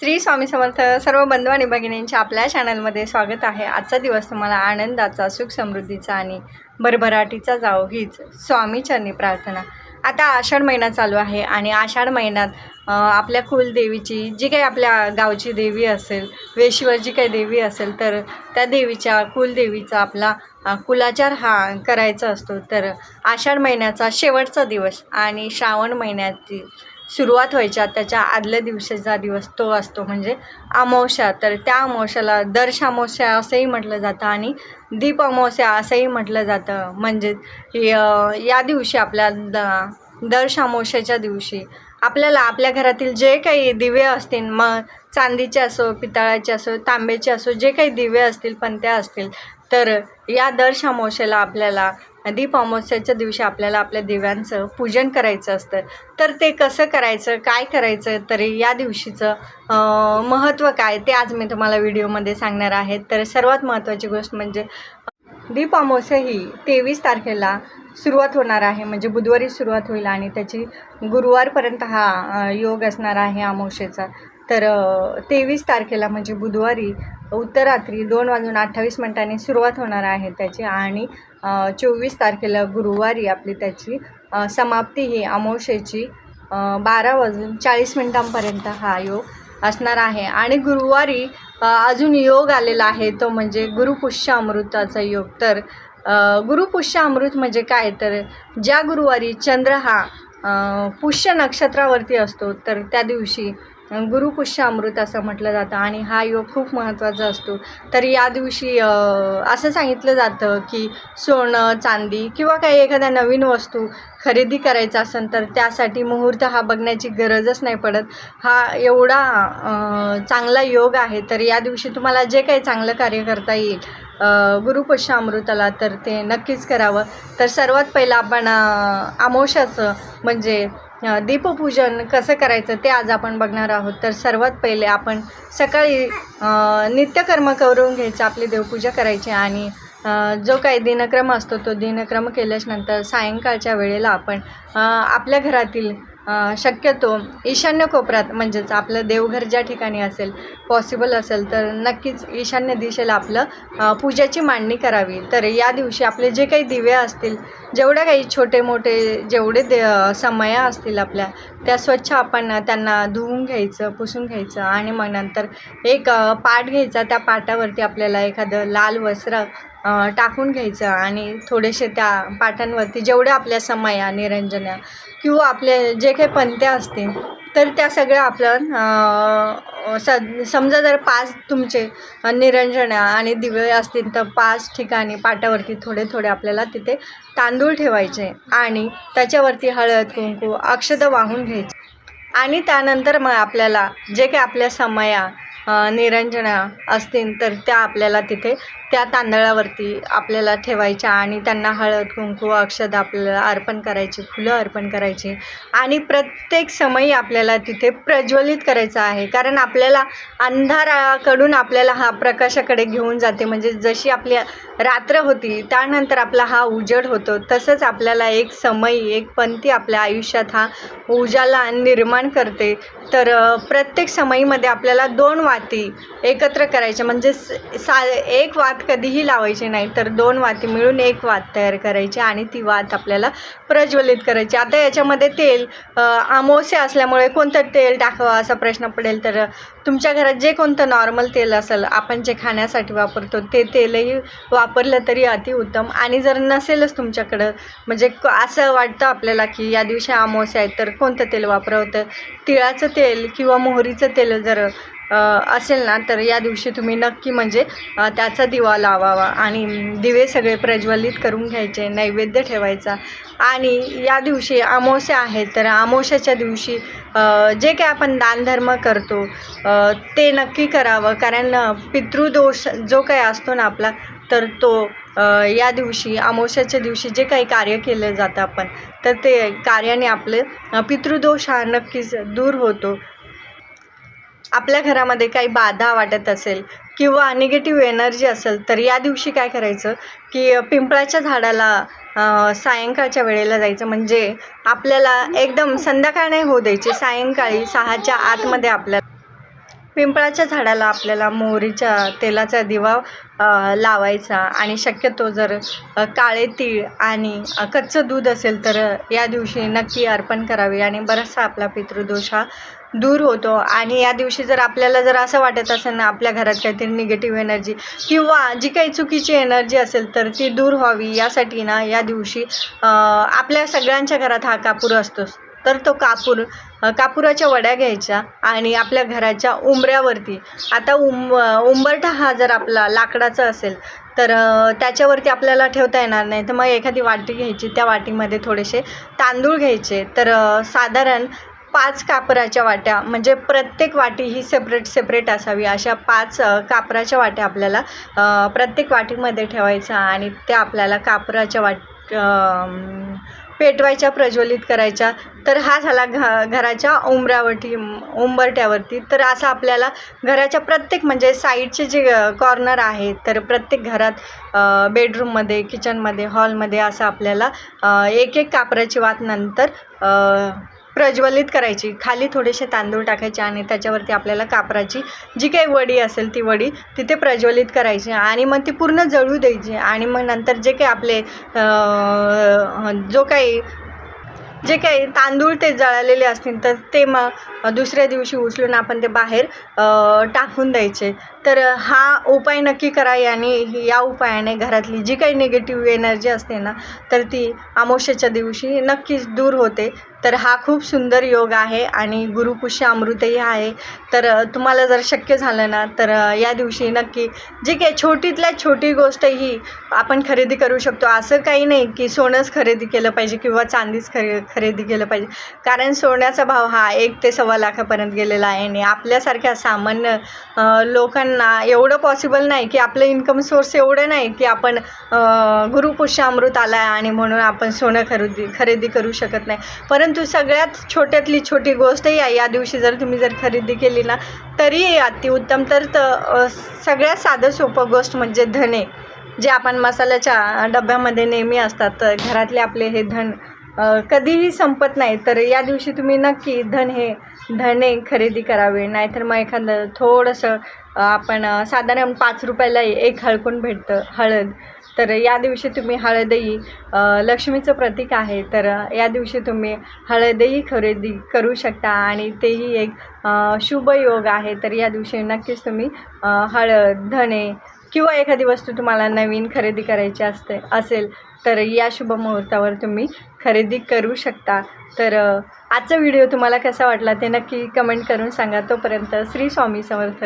श्री स्वामी समर्थ सर्व बंधू आणि भगिनींच्या आपल्या चॅनलमध्ये स्वागत आहे. आजचा दिवस तुम्हाला आनंदाचा सुख समृद्धीचा आणि भरभराटीचा जावो हीच स्वामीचरणी प्रार्थना. आता आषाढ महिना चालू आहे आणि आषाढ महिन्यात आपल्या कुलदेवीची जी काही आपल्या गावची देवी असेल वेशीवर जी काही देवी असेल तर त्या देवीच्या कुलदेवीचा आपला कुलाचार हा करायचा असतो. तर आषाढ महिन्याचा शेवटचा दिवस आणि श्रावण महिन्यातील सुरुवात व्हायच्या त्याच्या आदल्या दिवशीचा दिवस तो असतो म्हणजे अमावस्या. तर त्या अमावस्याला दर्श अमावस्या असंही म्हटलं जातं आणि दीप अमावस्या असंही म्हटलं जातं. म्हणजेच या दिवशी आपल्या द दर्श अमावस्याच्या दिवशी आपल्याला आपल्या घरातील जे काही दिवे असतील मग चांदीचे असो पितळाचे असो तांब्याचे असो जे काही दिवे असतील पण त्या असतील तर या दर्श अमावस्याला आपल्याला दीप अमावस्याच्या दिवशी आपल्याला आपल्या दिव्यांचं पूजन करायचं असतं. तर ते कसं करायचं काय करायचं तरी या दिवशीचं महत्त्व काय ते आज मी तुम्हाला व्हिडिओमध्ये सांगणार आहे. तर सर्वात महत्त्वाची गोष्ट म्हणजे दीप अमावस्या ही तेवीस तारखेला सुरुवात होणार आहे. म्हणजे बुधवारी सुरुवात होईल आणि त्याची गुरुवारपर्यंत हा योग असणार आहे अमावस्येचा. तर तेवीस तारखेला म्हणजे बुधवारी उत्तरात्री दोन वाजून अठ्ठावीस मिनिटांनी सुरुवात होणार आहे त्याची. आणि चोवीस तारखेला गुरुवारी आपली त्याची समाप्ती ही अमावशेची बारा वाजून चाळीस मिनिटांपर्यंत हा योग असणार आहे. आणि गुरुवारी अजून योग आलेला आहे तो म्हणजे गुरुपुष्य अमृताचा योग. तर गुरुपुष्य अमृत म्हणजे काय? तर ज्या गुरुवारी चंद्र हा पुष्य नक्षत्रावरती असतो तर त्या दिवशी गुरुपुष्य अमृत असं म्हटलं जातं आणि हा योग खूप महत्त्वाचा असतो. तर या दिवशी असं सांगितलं जातं की सोनं चांदी किंवा काही एखाद्या नवीन वस्तू खरेदी करायचा असेल तर त्यासाठी मुहूर्त हा बघण्याची गरजच नाही पडत. हा एवढा चांगला योग आहे. तर या दिवशी तुम्हाला जे काही चांगलं कार्य करता येईल अ, गुरुपुष्य अमृताला तर ते नक्कीच करावं. तर सर्वात पहिलं आपण आमोशाचं म्हणजे दीपपूजन कसं करायचं ते आज आपण बघणार आहोत. तर सर्वात पहिले आपण सकाळी नित्यकर्म करून घ्यायचं आपली देवपूजा करायची आणि जो काही दिनक्रम असतो तो दिनक्रम केल्याच्यानंतर सायंकाळच्या वेळेला आपण आपल्या घरातील शक्यतो ईशान्य कोपऱ्यात म्हणजेच आपलं देवघर ज्या ठिकाणी असेल पॉसिबल असेल तर नक्कीच ईशान्य दिशेला आपलं पूजाची पूजेची मांडणी करावी. तर या दिवशी आपले जे काही दिवे असतील जेवढ्या काही छोटे मोठे जेवढे दे समया असतील आपल्या त्या स्वच्छ आपण त्यांना धुवून घ्यायचं पुसून घ्यायचं आणि मग नंतर एक पाट घ्यायचा. त्या पाटावरती आपल्याला एखादं लाल वस्त्र टाकून घ्यायचं आणि थोडेसे त्या पाटांवरती जेवढ्या आपल्या समया निरंजना किंवा आपले जे काही पंत्या असतील तर त्या सगळ्या आपण स समजा जर पाच तुमचे निरंजना आणि दिवे असतील तर पाच ठिकाणी पाटावरती थोडे थोडे आपल्याला तिथे तांदूळ ठेवायचे आणि त्याच्यावरती हळद कुंकू अक्षत वाहून घ्यायचे. आणि त्यानंतर मग आपल्याला जे काही आपल्या समया निरंजना असतील तर त्या आपल्याला तिथे त्या तांदळावरती आपल्याला ठेवायच्या आणि त्यांना हळद कुंकू अक्षद आपल्याला अर्पण करायची फुलं अर्पण करायची. आणि प्रत्येक समयी आपल्याला तिथे प्रज्वलित करायचं आहे. कारण आपल्याला अंधाराकडून आपल्याला हा प्रकाशाकडे घेऊन जाते. म्हणजे जशी आपली रात्र होती त्यानंतर आपला हा उजेड होतो. तसंच आपल्याला एक समयी एक पंथी आपल्या आयुष्यात हा उजाला निर्माण करते. तर प्रत्येक समयीमध्ये आपल्याला दोन वाती एकत्र करायच्या. म्हणजे सा एक वात कधीही लावायची नाही तर दोन वाती मिळून एक वात तयार करायची आणि ती वात आपल्याला प्रज्वलित करायची. आता याच्यामध्ये तेल आमोसे असल्यामुळे कोणतं तेल टाकावं असा प्रश्न पडेल तर तुमच्या घरात जे कोणतं नॉर्मल तेल असेल आपण जे खाण्यासाठी वापरतो ते तेलही वापरलं तरी अतिउत्तम आणि जर नसेलच तुमच्याकडं म्हणजे क- असं वाटतं आपल्याला की या दिवशी आमोसे आहेत तर कोणतं तेल वापरावं? तर तिळाचं तेल किंवा मोहरीचं तेल जर असेल ना तर या दिवशी तुम्ही नक्की म्हणजे त्याचा दिवा लावावा आणि दिवे सगळे प्रज्वलित करून घ्यायचे नैवेद्य ठेवायचा. आणि या दिवशी अमावस्या आहे तर अमावस्याच्या दिवशी जे काही आपण दानधर्म करतो ते नक्की करावं. कारण पितृदोष जो काही असतो ना आपला तर तो या दिवशी अमावस्याच्या दिवशी जे काही कार्य केलं जातं आपण तर ते कार्याने आपले पितृदोष हा नक्कीच दूर होतो. आपल्या घरामध्ये काही बाधा वाटत असेल किंवा निगेटिव्ह एनर्जी असेल तर या दिवशी काय करायचं की पिंपळाच्या झाडाला सायंकाळच्या वेळेला जायचं. म्हणजे आपल्याला एकदम संध्याकाळ नाही होऊ द्यायची सायंकाळी सहाच्या आतमध्ये आपल्याला पिंपळाच्या झाडाला आपल्याला मोहरीच्या तेलाचा दिवा लावायचा. आणि शक्यतो जर काळे तीळ आणि कच्चं दूध असेल तर या दिवशी नक्की अर्पण करावे. आणि बराचसा आपला पितृदोष हा दूर होतो. आणि या दिवशी जर आपल्याला जर असं वाटत असेल ना आपल्या घरात काहीतरी निगेटिव्ह एनर्जी किंवा जी काही चुकीची एनर्जी असेल तर ती दूर व्हावी. यासाठी ना या दिवशी आपल्या सगळ्यांच्या घरात हा कापूर असतोच तर तो कापूर कापुराच्या वड्या घ्यायच्या आणि आपल्या घराच्या उंबऱ्यावरती. आता उंब उंबरठा हा जर आपला लाकडाचा असेल तर त्याच्यावरती आपल्याला ठेवता येणार नाही. तर मग एखादी वाटी घ्यायची. त्या वाटीमध्ये थोडेसे तांदूळ घ्यायचे. तर साधारण पाच कापराच्या वाट्या म्हणजे प्रत्येक वाटी ही सेपरेट सेपरेट असावी. अशा पाच कापराच्या वाट्या आपल्याला प्रत्येक वाटीमध्ये ठेवायचा आणि त्या आपल्याला कापराच्या वाट पेटवायच्या प्रज्वलित करायच्या. तर हा झाला घ घराच्या उंबऱ्यावरती उंबरट्यावरती. तर असं आपल्याला घराच्या प्रत्येक म्हणजे साईडचे जे कॉर्नर आहे तर प्रत्येक घरात बेडरूममध्ये किचनमध्ये हॉलमध्ये असं आपल्याला एक एक कापराची वात नंतर प्रज्वलित करायची. खाली थोडेसे तांदूळ टाकायचे आणि त्याच्यावरती आपल्याला कापराची जी काही वडी असेल ती वडी तिथे प्रज्वलित करायची आणि मग ती पूर्ण जळू द्यायची आणि मग नंतर जे काही आपले जो काही जे काही तांदूळ ते जळालेले असतील तर ते मग दुसऱ्या दिवशी उचलून आपण ते बाहेर टाकून द्यायचे. तर हा उपाय नक्की करा. आणि या उपायाने घरातली जी काही निगेटिव्ह एनर्जी असते ना तर ती अमावस्येच्या दिवशी नक्कीच दूर होते. तर हा खूप सुंदर योग आहे आणि गुरुपुष्य अमृतही आहे. तर तुम्हाला जर शक्य झालं ना तर या दिवशी नक्की जी काही छोटीतल्या छोटी गोष्ट ही आपण खरेदी करू शकतो. असं काही नाही की सोनंच खरेदी केलं पाहिजे किंवा चांदीच खरे खरेदी केलं पाहिजे. कारण सोन्याचा भाव हा एक ते सव्वा लाखापर्यंत गेलेला आहे आणि आपल्यासारख्या सामान्य लोकांना एवढं पॉसिबल नाही की आपलं इन्कम सोर्स एवढं नाही की आपण गुरुपुष्य अमृत आला आहे आणि म्हणून आपण सोनं खरेदी खरेदी करू शकत नाही. परंतु सगळ्यात छोट्यातली छोटी गोष्टही आहे या दिवशी जर तुम्ही जर खरेदी केली ना तरी अतिउत्तम तर त सगळ्यात साधं सोपं गोष्ट म्हणजे धने. जे आपण मसाल्याच्या डब्यामध्ये नेहमी असतात तर घरातले आपले हे धन कधीही संपत नाही तर या दिवशी तुम्ही नक्की धन हे धने खरेदी करावे. नाहीतर मग एखादं थोडंसं आपण साधारण पाच रुपयाला एक हळकून भेटतं हळद. तर या दिवशी तुम्ही हळदही लक्ष्मीचं प्रतीक आहे. तर या दिवशी तुम्ही हळदही खरेदी करू शकता आणि तेही एक शुभ योग आहे. तर या दिवशी नक्कीच तुम्ही हळद धने किंवा एखादी वस्तू तुम्हाला नवीन खरेदी करायची असते असेल तर या शुभ मुहूर्तावर तुम्ही खरेदी करू शकता. तर आजचा व्हिडिओ तुम्हाला कसा वाटला ते नक्की कमेंट करून सांगा. तोपर्यंत श्री स्वामी समर्थ.